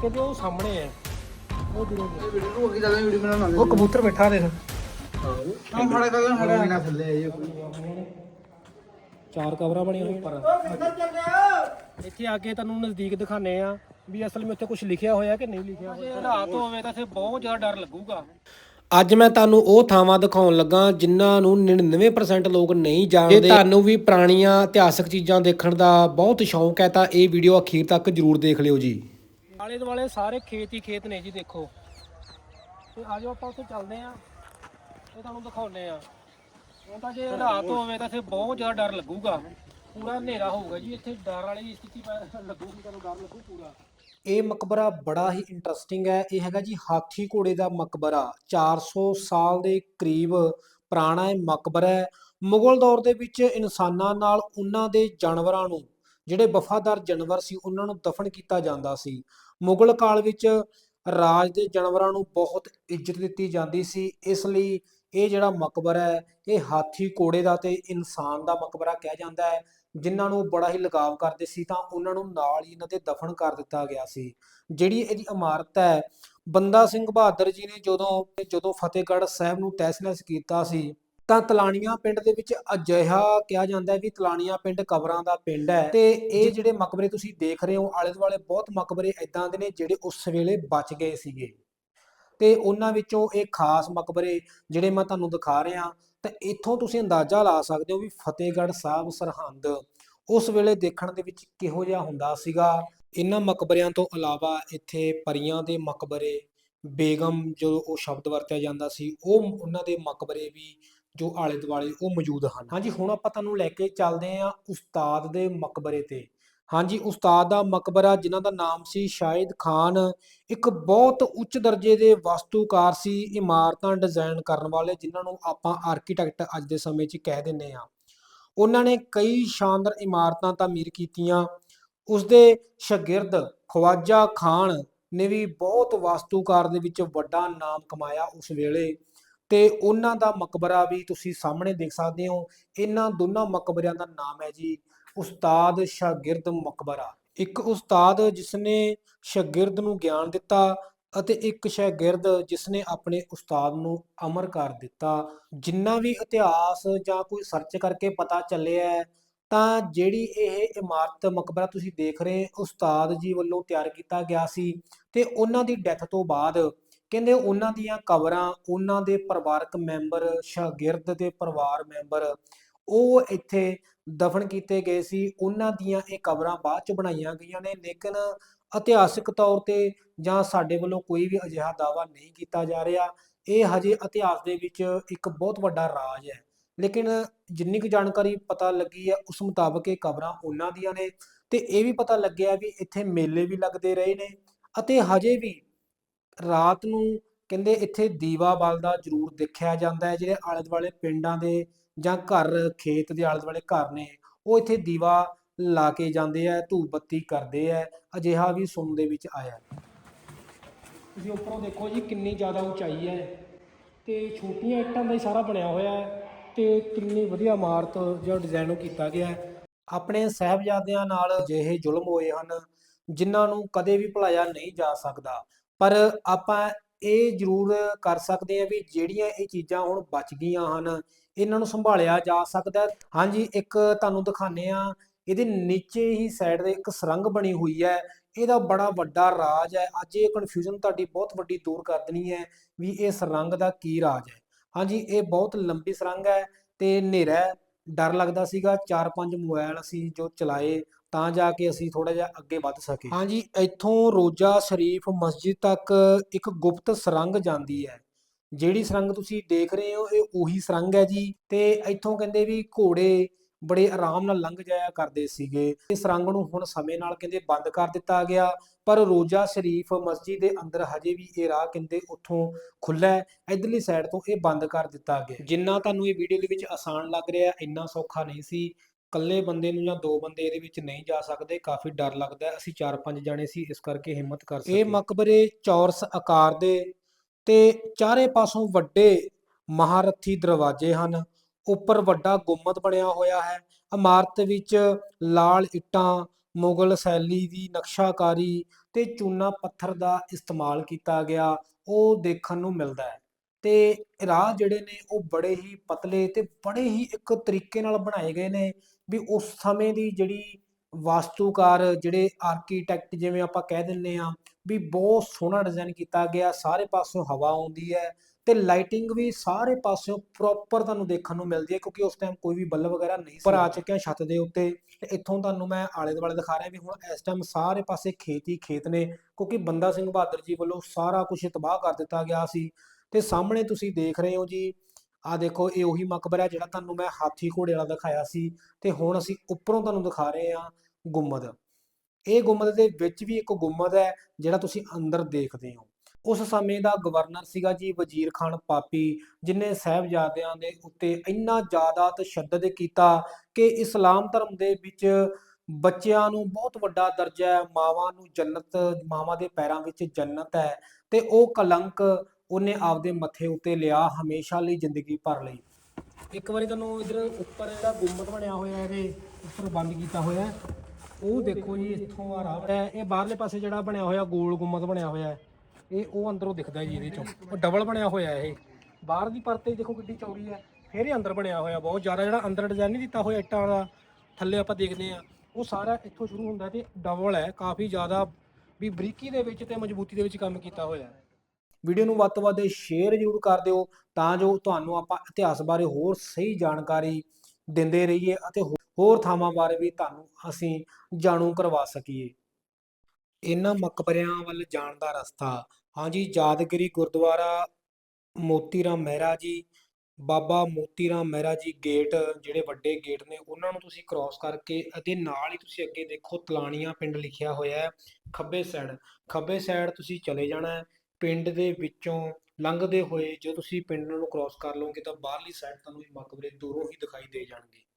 ਉਹ ਸਾਹਮਣੇ ਆ। ਉਹ ਦੂਰੋਂ ਵੀਡੀਓ ਨੂੰ ਅੱਗੇ ਚੱਲਦੇ ਵੀਡੀਓ ਬਣਾਉਣਾ ਉਹ ਕਬੂਤਰ ਬੈਠਾ ਦੇਖ। ਹਾਂ। ਖੜਾ ਕਰ ਖੜਾ ਨਾ ਥੱਲੇ ਆਈਏ ਚਾਰ ਕਵਰਾਂ ਬਣੀਆਂ ਹੋਈਆਂ ਉੱਪਰ। ਇੱਥੇ ਆ ਕੇ ਤੁਹਾਨੂੰ ਨਜ਼ਦੀਕ ਦਿਖਾਣੇ ਆ ਵੀ ਅਸਲ ਵਿੱਚ ਉੱਥੇ ਕੁਝ ਲਿਖਿਆ ਹੋਇਆ ਕਿ ਨਹੀਂ ਲਿਖਿਆ ਹੋਇਆ। ਰਾਤ ਹੋਵੇ ਤਾਂ ਇੱਥੇ ਬਹੁਤ ਜ਼ਿਆਦਾ ਡਰ ਲੱਗੂਗਾ। ਅੱਜ ਮੈਂ ਤੁਹਾਨੂੰ ਉਹ ਥਾਵਾਂ ਦਿਖਾਉਣ ਲੱਗਾ ਜਿਨ੍ਹਾਂ ਨੂੰ 99% ਲੋਕ ਨਹੀਂ ਜਾਣਦੇ। ਜੇ ਤੁਹਾਨੂੰ ਵੀ ਪੁਰਾਣੀਆਂ ਇਤਿਹਾਸਕ ਚੀਜ਼ਾਂ ਦੇਖਣ ਦਾ ਬਹੁਤ ਸ਼ੌਂਕ ਹੈ ਤਾਂ ਇਹ ਵੀਡੀਓ ਅਖੀਰ ਤੱਕ ਜਰੂਰ ਦੇਖ ਲਿਓ ਜੀ। ਆਲੇ ਦੁਆਲੇ ਸਾਰੇ ਖੇਤ ਹੀ ਖੇਤ ਨੇ ਜੀ ਦੇਖੋ। ਤੇ ਆਜੋ ਆਪਾਂ ਉੱਥੇ ਚੱਲਦੇ ਆਂ ਤੇ ਤੁਹਾਨੂੰ ਦਿਖਾਉਣੇ ਆ ਉਹ ਤਾਂ ਜੇ ਰਾਤ ਹੋਵੇ ਤਾਂ ਇੱਥੇ ਬਹੁਤ ਜ਼ਿਆਦਾ ਡਰ ਲੱਗੂਗਾ। ਪੂਰਾ ਹਨੇਰਾ ਹੋਊਗਾ ਜੀ ਇੱਥੇ। ਡਰ ਵਾਲੀ ਸਥਿਤੀ ਲੱਗੂਗੀ, ਤੁਹਾਨੂੰ ਡਰ ਲੱਗੂ ਪੂਰਾ। ਇਹ ਮਕਬਰਾ ਬੜਾ ਹੀ ਇੰਟਰਸਟਿੰਗ ਹੈ। ਇਹ ਹੈਗਾ ਜੀ ਹਾਥੀ ਘੋੜੇ ਦਾ ਮਕਬਰਾ। 400 ਸਾਲ ਦੇ ਕਰੀਬ ਪੁਰਾਣਾ ਇਹ ਮਕਬਰਾ ਹੈ। ਮੁਗਲ ਦੌਰ ਦੇ ਵਿੱਚ ਇਨਸਾਨਾਂ ਨਾਲ ਉਹਨਾਂ ਦੇ ਜਾਨਵਰਾਂ ਨੂੰ ਜਿਹੜੇ ਵਫਾਦਾਰ ਜਾਨਵਰ ਸੀ, ਉਹਨਾਂ ਨੂੰ ਦਫਨ ਕੀਤਾ ਜਾਂਦਾ ਸੀ। ਮੁਗਲ ਕਾਲ ਵਿੱਚ ਰਾਜ ਦੇ ਜਾਨਵਰਾਂ ਨੂੰ ਬਹੁਤ ਇੱਜ਼ਤ ਦਿੱਤੀ ਜਾਂਦੀ ਸੀ। ਇਸ ਲਈ ਇਹ ਜਿਹੜਾ ਮਕਬਰਾ ਹੈ, ਇਹ ਹਾਥੀ ਘੋੜੇ ਦਾ ਤੇ ਇਨਸਾਨ ਦਾ ਮਕਬਰਾ ਕਿਹਾ ਜਾਂਦਾ ਹੈ, ਜਿਨ੍ਹਾਂ ਨੂੰ ਬੜਾ ਹੀ ਲਗਾਵ ਕਰਦੇ ਸੀ, ਤਾਂ ਉਹਨਾਂ ਨੂੰ ਨਾਲ ਹੀ ਇਹਨਾਂ ਦੇ ਦਫਨ ਕਰ ਦਿੱਤਾ ਗਿਆ ਸੀ। ਜਿਹੜੀ ਇਹਦੀ ਇਮਾਰਤ ਹੈ, ਬੰਦਾ ਸਿੰਘ ਬਹਾਦਰ ਜੀ ਨੇ ਜਦੋਂ ਜਦੋਂ ਫਤਿਹਗੜ੍ਹ ਸਾਹਿਬ ਨੂੰ ਤਹਿਸ-ਨਹਿਸ ਕੀਤਾ ਸੀ ਤਾਂ ਤਲਾਣੀਆਂ ਪਿੰਡ ਦੇ ਵਿੱਚ ਅਜਿਹਾ ਕਿਹਾ ਜਾਂਦਾ ਹੈ ਵੀ ਤਲਾਣੀਆਂ ਪਿੰਡ ਕਬਰਾਂ ਦਾ ਪਿੰਡ ਹੈ ਤੇ ਇਹ ਜਿਹੜੇ ਮਕਬਰੇ ਤੁਸੀਂ ਦੇਖ ਰਹੇ ਹੋ ਆਲੇ ਦੁਆਲੇ ਬਹੁਤ ਮਕਬਰੇ ਇਦਾਂ ਦੇ ਨੇ ਜਿਹੜੇ ਉਸ ਵੇਲੇ ਬਚ ਗਏ ਸੀਗੇ। ਤੇ ਉਹਨਾਂ ਵਿੱਚੋਂ ਇਹ ਖਾਸ ਮਕਬਰੇ ਜਿਹੜੇ ਮੈਂ ਤੁਹਾਨੂੰ ਦਿਖਾ ਰਿਹਾ ਤਾਂ ਇੱਥੋਂ ਤੁਸੀਂ ਅੰਦਾਜ਼ਾ ਲਾ ਸਕਦੇ ਹੋ ਵੀ ਫਤਿਹਗੜ੍ਹ ਸਾਹਿਬ ਸਰਹੰਦ ਉਸ ਵੇਲੇ ਦੇਖਣ ਦੇ ਵਿੱਚ ਕਿਹੋ ਜਿਹਾ ਹੁੰਦਾ ਸੀਗਾ। ਇਹਨਾਂ ਮਕਬਰਿਆਂ ਤੋਂ ਇਲਾਵਾ ਇੱਥੇ ਪਰੀਆਂ ਦੇ ਮਕਬਰੇ ਬੇਗਮ ਜੋ ਉਹ ਸ਼ਬਦ ਵਰਤਿਆ ਜਾਂਦਾ ਸੀ ਉਹ ਉਹਨਾਂ ਦੇ ਮਕਬਰੇ ਵੀ ਜੋ ਆਲੇ ਦੁਆਲੇ ਉਹ ਮੌਜੂਦ ਹਨ। ਹਾਂਜੀ, ਹੁਣ ਆਪਾਂ ਤੁਹਾਨੂੰ ਲੈ ਕੇ ਚੱਲਦੇ ਹਾਂ ਉਸਤਾਦ ਦੇ ਮਕਬਰੇ ਤੇ। ਹਾਂਜੀ, ਉਸਤਾਦ ਦਾ ਮਕਬਰਾ ਜਿਨ੍ਹਾਂ ਦਾ ਨਾਮ ਸੀ ਸ਼ਾਹਿਦ ਖਾਨ, ਇੱਕ ਬਹੁਤ ਉੱਚ ਦਰਜੇ ਦੇ ਵਾਸਤੂਕਾਰ ਸੀ, ਇਮਾਰਤਾਂ ਡਿਜ਼ਾਈਨ ਕਰਨ ਵਾਲੇ, ਜਿਨ੍ਹਾਂ ਨੂੰ ਆਪਾਂ ਆਰਕੀਟੈਕਟ ਅੱਜ ਦੇ ਸਮੇਂ 'ਚ ਕਹਿ ਦਿੰਦੇ ਆ ਉਹਨਾਂ ਨੇ ਕਈ ਸ਼ਾਨਦਾਰ ਇਮਾਰਤਾਂ ਤਾਮੀਰ ਕੀਤੀਆਂ। ਉਸਦੇ ਸ਼ਾਗਿਰਦ ਖਵਾਜਾ ਖਾਨ ਨੇ ਵੀ ਬਹੁਤ ਵਾਸਤੂਕਾਰ ਦੇ ਵਿੱਚ ਵੱਡਾ ਨਾਮ ਕਮਾਇਆ ਉਸ ਵੇਲੇ। ਤੇ ਉਹਨਾਂ ਦਾ ਮਕਬਰਾ ਵੀ ਤੁਸੀਂ ਸਾਹਮਣੇ ਦੇਖ ਸਕਦੇ ਹੋ। ਇਹਨਾਂ ਦੋਨਾਂ ਮਕਬਰਿਆਂ ਦਾ ਨਾਮ ਹੈ ਜੀ ਉਸਤਾਦ ਸ਼ਾਗਿਰਦ ਮਕਬਰਾ। ਇੱਕ ਉਸਤਾਦ ਜਿਸਨੇ ਸ਼ਾਗਿਰਦ ਨੂੰ ਗਿਆਨ ਦਿੱਤਾ ਅਤੇ ਇੱਕ ਸ਼ਾਗਿਰਦ ਜਿਸਨੇ ਆਪਣੇ ਉਸਤਾਦ ਨੂੰ ਅਮਰ ਕਰ ਦਿੱਤਾ। ਜਿੰਨਾ ਵੀ ਇਤਿਹਾਸ ਜਾਂ ਕੋਈ ਸਰਚ ਕਰਕੇ ਪਤਾ ਚੱਲਿਆ ਹੈ, ਤਾਂ ਜਿਹੜੀ ਇਹ ਇਮਾਰਤ ਮਕਬਰਾ ਤੁਸੀਂ ਦੇਖ ਰਹੇ ਉਸਤਾਦ ਜੀ ਵੱਲੋਂ ਤਿਆਰ ਕੀਤਾ ਗਿਆ ਸੀ ਤੇ ਉਹਨਾਂ ਦੀ ਡੈਥ ਤੋਂ ਬਾਅਦ ਕਹਿੰਦੇ ਉਹਨਾਂ ਦੀਆਂ ਕਬਰਾਂ, ਉਹਨਾਂ ਦੇ ਪਰਿਵਾਰਕ ਮੈਂਬਰ, ਸ਼ਾਗਿਰਦ ਦੇ ਪਰਿਵਾਰ ਮੈਂਬਰ, ਉਹ ਇੱਥੇ ਦਫਨ ਕੀਤੇ ਗਏ ਸੀ। ਉਹਨਾਂ ਦੀਆਂ ਇਹ ਕਬਰਾਂ ਬਾਅਦ ਚ ਬਣਾਈਆਂ ਗਈਆਂ ਨੇ, ਲੇਕਿਨ ਇਤਿਹਾਸਿਕ ਤੌਰ ਤੇ ਜਾਂ ਸਾਡੇ ਵੱਲੋਂ ਕੋਈ ਵੀ ਅਜਿਹਾ ਦਾਵਾ ਨਹੀਂ ਕੀਤਾ ਜਾ ਰਿਹਾ। ਇਹ ਹਜੇ ਇਤਿਹਾਸ ਦੇ ਵਿੱਚ ਇੱਕ ਬਹੁਤ ਵੱਡਾ ਰਾਜ ਹੈ। ਲੇਕਿਨ ਜਿੰਨੀ ਕੁ ਜਾਣਕਾਰੀ ਪਤਾ ਲੱਗੀ ਹੈ, ਉਸ ਮੁਤਾਬਕ ਇਹ ਕਬਰਾਂ ਉਹਨਾਂ ਦੀਆਂ ਨੇ। ਤੇ ਇਹ ਵੀ ਪਤਾ ਲੱਗਿਆ ਵੀ ਇੱਥੇ ਮੇਲੇ ਵੀ ਲੱਗਦੇ ਰਹੇ ਨੇ ਅਤੇ ਹਜੇ ਵੀ ਰਾਤ ਨੂੰ ਕਹਿੰਦੇ ਇੱਥੇ ਦੀਵਾ ਬਲਦਾ ਜ਼ਰੂਰ ਦੇਖਿਆ ਜਾਂਦਾ ਹੈ, ਜਿਹੜੇ ਆਲੇ ਦੁਆਲੇ ਪਿੰਡਾਂ ਦੇ ਜਾਂ ਘਰ, ਖੇਤ ਦੇ ਆਲੇ ਦੁਆਲੇ ਘਰ ਨੇ, ਉਹ ਇੱਥੇ ਦੀਵਾ ਲਾ ਕੇ ਜਾਂਦੇ ਆ, ਧੂਪ ਬੱਤੀ ਕਰਦੇ ਆ, ਅਜਿਹਾ ਵੀ ਸੁਣ ਦੇ ਵਿੱਚ ਆਇਆ ਤੁਸੀਂ ਉੱਪਰੋਂ ਦੇਖੋ ਜੀ ਕਿੰਨੀ ਜ਼ਿਆਦਾ ਉਚਾਈ ਹੈ ਤੇ ਛੋਟੀਆਂ ਇੱਟਾਂ ਦਾ ਹੀ ਸਾਰਾ ਬਣਿਆ ਹੋਇਆ ਹੈ ਤੇ ਕਿੰਨੀ ਵਧੀਆ ਇਮਾਰਤ ਜਿਹੜਾ ਡਿਜ਼ਾਈਨ ਉਹ ਕੀਤਾ ਗਿਆ ਹੈ। ਆਪਣੇ ਸਾਹਿਬਜ਼ਾਦਿਆਂ ਨਾਲ ਅਜਿਹੇ ਜ਼ੁਲਮ ਹੋਏ ਹਨ ਜਿਨ੍ਹਾਂ ਨੂੰ ਕਦੇ ਵੀ ਭੁਲਾਇਆ ਨਹੀਂ ਜਾ ਸਕਦਾ। ਪਰ ਆਪਾਂ ਇਹ ਜ਼ਰੂਰ ਕਰ ਸਕਦੇ ਹਾਂ ਵੀ ਜਿਹੜੀਆਂ ਇਹ ਚੀਜ਼ਾਂ ਹੁਣ ਬਚ ਗਈਆਂ ਹਨ, ਇਹਨਾਂ ਨੂੰ ਸੰਭਾਲਿਆ ਜਾ ਸਕਦਾ ਹਾਂਜੀ, ਇੱਕ ਤੁਹਾਨੂੰ ਦਿਖਾਣੇ ਆ ਇਹਦੇ ਨੀਚੇ ਹੀ ਸਾਈਡ ਦੇ ਇੱਕ ਸੁਰੰਗ ਬਣੀ ਹੋਈ ਹੈ। ਇਹਦਾ ਬੜਾ ਵੱਡਾ ਰਾਜ ਹੈ। ਅੱਜ ਇਹ ਕਨਫਿਊਜ਼ਨ ਤੁਹਾਡੀ ਬਹੁਤ ਵੱਡੀ ਦੂਰ ਕਰ ਦੇਣੀ ਹੈ ਵੀ ਇਹ ਸੁਰੰਗ ਦਾ ਕੀ ਰਾਜ ਹੈ। ਹਾਂਜੀ, ਇਹ ਬਹੁਤ ਲੰਬੀ ਸੁਰੰਗ ਹੈ ਤੇ ਹਨੇਰਾ ਡਰ ਲੱਗਦਾ ਸੀਗਾ, ਚਾਰ ਪੰਜ ਮੋਬਾਈਲ ਅਸੀਂ ਜੋ ਚਲਾਏ ਤਾਂ ਜਾ ਕੇ ਅਸੀਂ ਥੋੜਾ ਜਿਹਾ ਅੱਗੇ ਵੱਧ ਸਕੇ ਹਾਂਜੀ, ਇੱਥੋਂ ਰੋਜ਼ਾ ਸ਼ਰੀਫ ਮਸਜਿਦ ਤੱਕ ਇੱਕ ਗੁਪਤ ਸੁਰੰਗ ਜਾਂਦੀ ਹੈ। ਜਿਹੜੀ ਸੁਰੰਗ ਤੁਸੀਂ ਦੇਖ ਰਹੇ ਹੋ, ਇਹ ਉਹੀ ਸੁਰੰਗ ਹੈ ਜੀ। ਤੇ ਇੱਥੋਂ ਕਹਿੰਦੇ ਵੀ ਘੋੜੇ ਬੜੇ ਆਰਾਮ ਨਾਲ ਲੰਘ ਜਾਇਆ ਕਰਦੇ ਸੀਗੇ। ਇਸ ਸੁਰੰਗ ਨੂੰ ਹੁਣ ਸਮੇਂ ਨਾਲ ਕਹਿੰਦੇ ਬੰਦ ਕਰ ਦਿੱਤਾ ਗਿਆ। ਪਰ ਰੋਜ਼ਾ ਸ਼ਰੀਫ ਮਸਜਿਦ ਦੇ ਅੰਦਰ ਹਜੇ ਵੀ ਇਹ ਰਾਹ ਕਹਿੰਦੇ ਉੱਥੋਂ ਖੁੱਲਾ ਹੈ। ਇਧਰਲੀ ਸਾਈਡ ਤੋਂ ਇਹ ਬੰਦ ਕਰ ਦਿੱਤਾ ਗਿਆ। ਜਿੰਨਾ ਤੁਹਾਨੂੰ ਇਹ ਵੀਡੀਓ ਦੇ ਵਿੱਚ ਆਸਾਨ ਲੱਗ ਰਿਹਾ, ਇੰਨਾ ਸੌਖਾ ਨਹੀਂ ਸੀ। ਇਕੱਲੇ ਬੰਦੇ ਨੂੰ ਜਾਂ ਦੋ ਬੰਦੇ ਇਹਦੇ ਵਿੱਚ ਨਹੀਂ ਜਾ ਸਕਦੇ ਕਾਫੀ ਡਰ ਲੱਗਦਾ। ਅਸੀਂ ਚਾਰ ਪੰਜ ਜਾਣੇ ਸੀ ਇਸ ਕਰਕੇ ਹਿੰਮਤ ਕਰ ਸਕੇ ਇਹ ਮਕਬਰੇ ਚੌਰਸ ਆਕਾਰ ਦੇ ਤੇ ਚਾਰੇ ਪਾਸੋਂ ਵੱਡੇ ਮਹਾਰਥੀ ਦਰਵਾਜ਼ੇ ਹਨ ਉੱਪਰ ਵੱਡਾ ਗੁੰਮਦ ਬਣਿਆ ਹੋਇਆ ਹੈ ਇਮਾਰਤ ਵਿੱਚ ਲਾਲ ਇੱਟਾਂ ਮੁਗਲ ਸ਼ੈਲੀ ਦੀ ਨਕਸ਼ਾਕਾਰੀ ਤੇ ਚੂਨਾ ਪੱਥਰ ਦਾ ਇਸਤੇਮਾਲ ਕੀਤਾ ਗਿਆ ਉਹ ਦੇਖਣ ਨੂੰ ਮਿਲਦਾ ਹੈ ਤੇ ਰਾਹ ਜਿਹੜੇ ਨੇ ਉਹ ਬੜੇ ਹੀ ਪਤਲੇ ਤੇ ਬੜੇ ਹੀ ਇੱਕ ਤਰੀਕੇ ਨਾਲ ਬਣਾਏ ਗਏ ਨੇ ਵੀ ਉਸ ਸਮੇਂ ਦੀ ਜਿਹੜੀ ਵਾਸਤੂਕਾਰ ਜਿਹੜੇ ਆਰਕੀਟੈਕਟ ਜਿਵੇਂ ਆਪਾਂ ਕਹਿ ਦਿੰਨੇ ਆ ਵੀ ਬਹੁਤ ਸੋਹਣਾ ਡਿਜ਼ਾਈਨ ਕੀਤਾ ਗਿਆ ਸਾਰੇ ਪਾਸਿਓਂ ਹਵਾ ਆਉਂਦੀ ਹੈ ਤੇ ਲਾਈਟਿੰਗ ਵੀ ਸਾਰੇ ਪਾਸਿਓਂ ਪ੍ਰੋਪਰ ਤੁਹਾਨੂੰ ਦੇਖਣ ਨੂੰ ਮਿਲਦੀ ਹੈ ਕਿਉਂਕਿ ਉਸ ਟਾਈਮ ਕੋਈ ਵੀ ਬੱਲਬ ਵਗੈਰਾ ਨਹੀਂ ਸੀ। ਪਰ ਆ ਚੁੱਕਿਆ ਛੱਤ ਦੇ ਉੱਤੇ ਤੇ ਇੱਥੋਂ ਤੁਹਾਨੂੰ ਮੈਂ ਆਲੇ ਦੁਆਲੇ ਦਿਖਾ ਰਿਹਾ ਵੀ ਹੁਣ ਇਸ ਟਾਈਮ ਸਾਰੇ ਪਾਸੇ ਖੇਤ ਹੀ ਖੇਤ ਨੇ ਕਿਉਂਕਿ ਬੰਦਾ ਸਿੰਘ ਬਹਾਦਰ ਜੀ ਵੱਲੋਂ ਸਾਰਾ ਕੁਝ ਤਬਾਹ ਕਰ ਦਿੱਤਾ ਗਿਆ ਸੀ ਤੇ ਸਾਹਮਣੇ ਤੁਸੀਂ ਦੇਖ ਰਹੇ ਹੋ ਜੀ ਆ ਦੇਖੋ, ਇਹ ਉਹੀ ਮਕਬਰਾ ਹੈ ਜਿਹੜਾ ਤੁਹਾਨੂੰ ਮੈਂ ਹਾਥੀ ਘੋੜੇ ਵਾਲਾ ਦਿਖਾਇਆ ਸੀ ਤੇ ਹੁਣ ਅਸੀਂ ਉੱਪਰੋਂ ਤੁਹਾਨੂੰ ਦਿਖਾ ਰਹੇ ਹਾਂ ਗੁੰਮਦ। ਇਹ ਗੁੰਮਦ ਦੇ ਵਿੱਚ ਵੀ ਇੱਕ ਗੁੰਮਦ ਹੈ ਜਿਹੜਾ ਤੁਸੀਂ ਅੰਦਰ ਦੇਖਦੇ ਹੋ। ਉਸ ਸਮੇਂ ਦਾ ਗਵਰਨਰ ਸੀਗਾ ਜੀ ਵਜ਼ੀਰ ਖਾਨ ਪਾਪੀ, ਜਿਨੇ ਸਾਹਿਬਜ਼ਾਦਿਆਂ ਦੇ ਉੱਤੇ ਇੰਨਾ ਜ਼ਿਆਦਾ ਤਸ਼ੱਦਦ ਕੀਤਾ ਕਿ ਇਸਲਾਮ ਧਰਮ ਦੇ ਵਿੱਚ ਬੱਚਿਆਂ ਨੂੰ ਬਹੁਤ ਵੱਡਾ ਦਰਜਾ ਹੈ, ਮਾਵਾਂ ਨੂੰ ਜੰਨਤ, ਮਾਵਾਂ ਦੇ ਪੈਰਾਂ ਵਿੱਚ ਜੰਨਤ ਹੈ ਤੇ ਉਹ ਕਲੰਕ ਉਹਨੇ ਆਪਦੇ ਮੱਥੇ ਉੱਤੇ ਲਿਆ ਹਮੇਸ਼ਾ ਲਈ ਜ਼ਿੰਦਗੀ ਭਰ ਲਈ। ਇੱਕ ਵਾਰੀ ਤੁਹਾਨੂੰ ਇਧਰ ਉੱਪਰ ਜਿਹੜਾ ਗੁੰਮਤ ਬਣਿਆ ਹੋਇਆ ਇਹਦੇ ਉੱਪਰ ਬੰਦ ਕੀਤਾ ਹੋਇਆ ਉਹ ਦੇਖੋ ਜੀ ਇੱਥੋਂ ਆ ਰਾਹ ਹੈ। ਇਹ ਬਾਹਰਲੇ ਪਾਸੇ ਜਿਹੜਾ ਬਣਿਆ ਹੋਇਆ ਗੋਲ ਗੁੰਮਤ ਬਣਿਆ ਹੋਇਆ ਹੈ, ਇਹ ਉਹ ਅੰਦਰੋਂ ਦਿਖਦਾ ਜੀ ਇਹਦੇ ਚੋਂ। ਉਹ ਡਬਲ ਬਣਿਆ ਹੋਇਆ ਇਹ। ਬਾਹਰ ਦੀ ਪਰਤੇ ਦੇਖੋ ਕਿੱਡੀ ਚੌੜੀ ਹੈ। ਫਿਰ ਇਹ ਅੰਦਰ ਬਣਿਆ ਹੋਇਆ ਬਹੁਤ ਜ਼ਿਆਦਾ। ਜਿਹੜਾ ਅੰਦਰ ਡਿਜ਼ਾਈਨ ਨਹੀਂ ਦਿੱਤਾ ਹੋਇਆ ਇੱਟਾਂ ਦਾ ਥੱਲੇ ਆਪਾਂ ਦੇਖਦੇ ਆ ਉਹ ਸਾਰਾ ਇੱਥੋਂ ਸ਼ੁਰੂ ਹੁੰਦਾ ਤੇ ਡਬਲ ਹੈ। ਕਾਫੀ ਜ਼ਿਆਦਾ ਵੀ ਬਰੀਕੀ ਦੇ ਵਿੱਚ ਤੇ ਮਜ਼ਬੂਤੀ ਦੇ ਵਿੱਚ ਕੰਮ ਕੀਤਾ ਹੋਇਆ ਹੈ। ਵੀਡੀਓ ਨੂੰ ਵੱਧ ਤੋਂ ਵੱਧ ਸ਼ੇਅਰ ਜ਼ਰੂਰ ਕਰ ਦਿਓ ਤਾਂ ਜੋ ਤੁਹਾਨੂੰ ਆਪਾਂ ਇਤਿਹਾਸ ਬਾਰੇ ਹੋਰ ਸਹੀ ਜਾਣਕਾਰੀ ਦਿੰਦੇ ਰਹੀਏ ਅਤੇ ਹੋ- ਹੋਰ ਥਾਵਾਂ ਬਾਰੇ ਵੀ ਤੁਹਾਨੂੰ ਅਸੀਂ ਜਾਣੂ ਕਰਵਾ ਸਕੀਏ। ਇਹਨਾਂ ਮਕਬਰਿਆਂ ਵੱਲ ਜਾਣ ਦਾ ਰਸਤਾ। ਹਾਂਜੀ, ਯਾਦਗਿਰੀ ਗੁਰਦੁਆਰਾ ਮੋਤੀ ਰਾਮ ਮਹਿਰਾ ਜੀ, ਬਾਬਾ ਮੋਤੀ ਰਾਮ ਮਹਿਰਾ ਜੀ ਗੇਟ ਜਿਹੜੇ ਵੱਡੇ ਗੇਟ ਨੇ ਉਹਨਾਂ ਨੂੰ ਤੁਸੀਂ ਕ੍ਰਾਸ ਕਰਕੇ ਅਤੇ ਨਾਲ ਹੀ ਤੁਸੀਂ ਅੱਗੇ ਦੇਖੋ ਤਲਾਣੀਆਂ ਪਿੰਡ ਲਿਖਿਆ ਹੋਇਆ ਹੈ ਖੱਬੇ ਸਾਈਡ ਖੱਬੇ ਸਾਈਡ ਤੁਸੀਂ ਚਲੇ ਜਾਣਾ ਹੈ। ਪਿੰਡ ਦੇ ਵਿੱਚੋਂ ਲੰਘਦੇ ਹੋਏ ਜੇ ਤੁਸੀਂ ਪਿੰਡ ਨੂੰ ਕ੍ਰਾਸ ਕਰ ਲਓਗੇ ਤਾਂ ਬਾਹਰਲੀ ਸਾਈਡ ਤੁਹਾਨੂੰ ਇਹ ਮਕਬਰੇ ਦੂਰੋਂ ਹੀ ਦਿਖਾਈ ਦੇ ਜਾਣਗੇ।